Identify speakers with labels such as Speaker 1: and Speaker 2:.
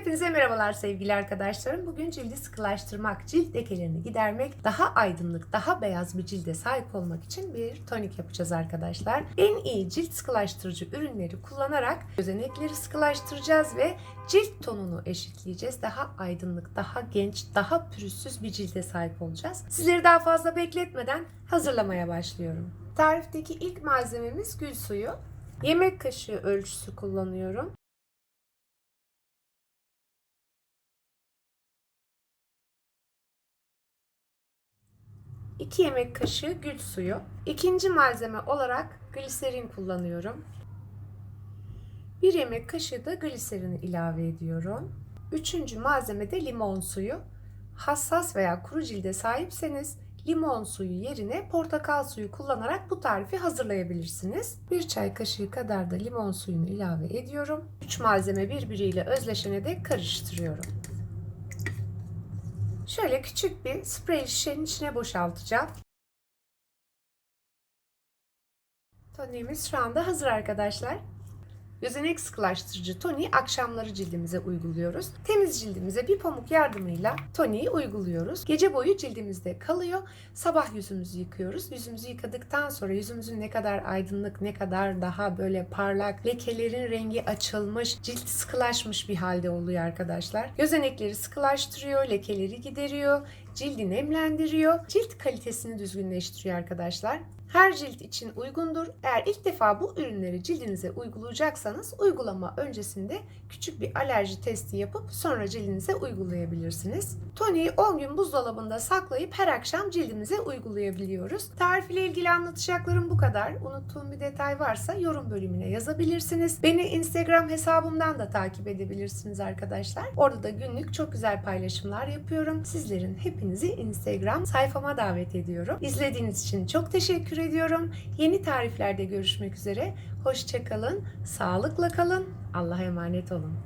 Speaker 1: Hepinize merhabalar sevgili arkadaşlarım. Bugün cildi sıkılaştırmak, cilt lekelerini gidermek, daha aydınlık, daha beyaz bir cilde sahip olmak için bir tonik yapacağız arkadaşlar. En iyi cilt sıkılaştırıcı ürünleri kullanarak gözenekleri sıkılaştıracağız ve cilt tonunu eşitleyeceğiz. Daha aydınlık, daha genç, daha pürüzsüz bir cilde sahip olacağız. Sizleri daha fazla bekletmeden hazırlamaya başlıyorum. Tarifteki ilk malzememiz gül suyu. Yemek kaşığı ölçüsü kullanıyorum. 2 yemek kaşığı gül suyu. İkinci malzeme olarak gliserin kullanıyorum. 1 yemek kaşığı da gliserini ilave ediyorum. Üçüncü malzeme de limon suyu. Hassas veya kuru cilde sahipseniz limon suyu yerine portakal suyu kullanarak bu tarifi hazırlayabilirsiniz. Bir çay kaşığı kadar da limon suyunu ilave ediyorum. Üç malzeme birbiriyle özleşene dek karıştırıyorum. Şöyle küçük bir sprey şişenin içine boşaltacağım. Toniğimiz şu anda hazır arkadaşlar. Gözenek sıkılaştırıcı toniği akşamları cildimize uyguluyoruz. Temiz cildimize bir pamuk yardımıyla toniği uyguluyoruz. Gece boyu cildimizde kalıyor. Sabah yüzümüzü yıkıyoruz. Yüzümüzü yıkadıktan sonra yüzümüzün ne kadar aydınlık, ne kadar daha böyle parlak, lekelerin rengi açılmış, cilt sıkılaşmış bir halde oluyor arkadaşlar. Gözenekleri sıkılaştırıyor, lekeleri gideriyor, cildi nemlendiriyor, cilt kalitesini düzgünleştiriyor arkadaşlar. Her cilt için uygundur. Eğer ilk defa bu ürünleri cildinize uygulayacaksanız uygulama öncesinde küçük bir alerji testi yapıp sonra cildinize uygulayabilirsiniz. Toniği 10 gün buzdolabında saklayıp her akşam cildimize uygulayabiliyoruz. Tarif ile ilgili anlatacaklarım bu kadar. Unuttuğum bir detay varsa yorum bölümüne yazabilirsiniz. Beni Instagram hesabımdan da takip edebilirsiniz arkadaşlar. Orada da günlük çok güzel paylaşımlar yapıyorum. Sizlerin hepinizi Instagram sayfama davet ediyorum. İzlediğiniz için çok teşekkür ediyorum. Yeni tariflerde görüşmek üzere. Hoşçakalın, sağlıkla kalın, Allah'a emanet olun.